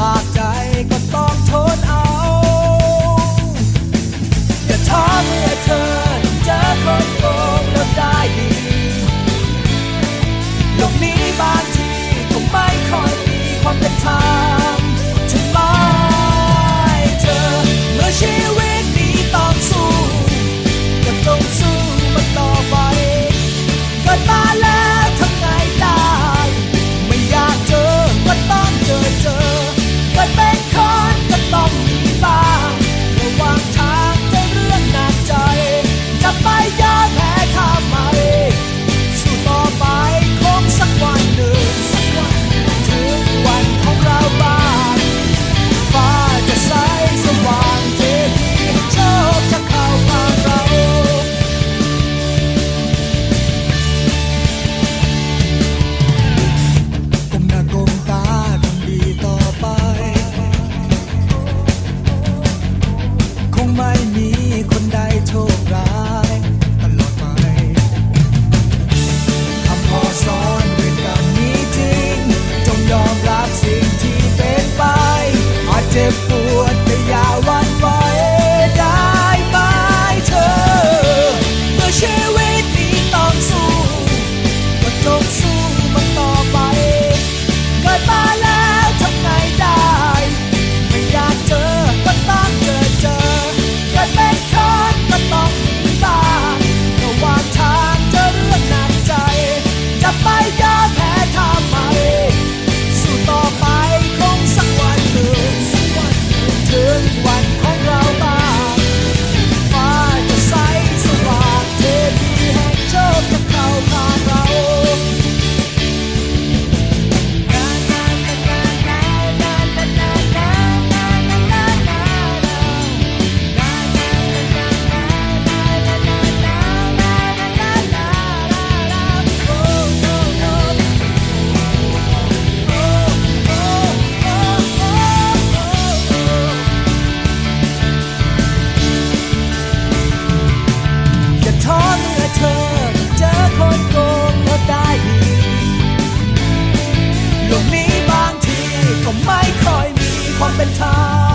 บากใจก็ต้อง โลกนี้บางทีก็ไม่ค่อยมีความเป็นธรรม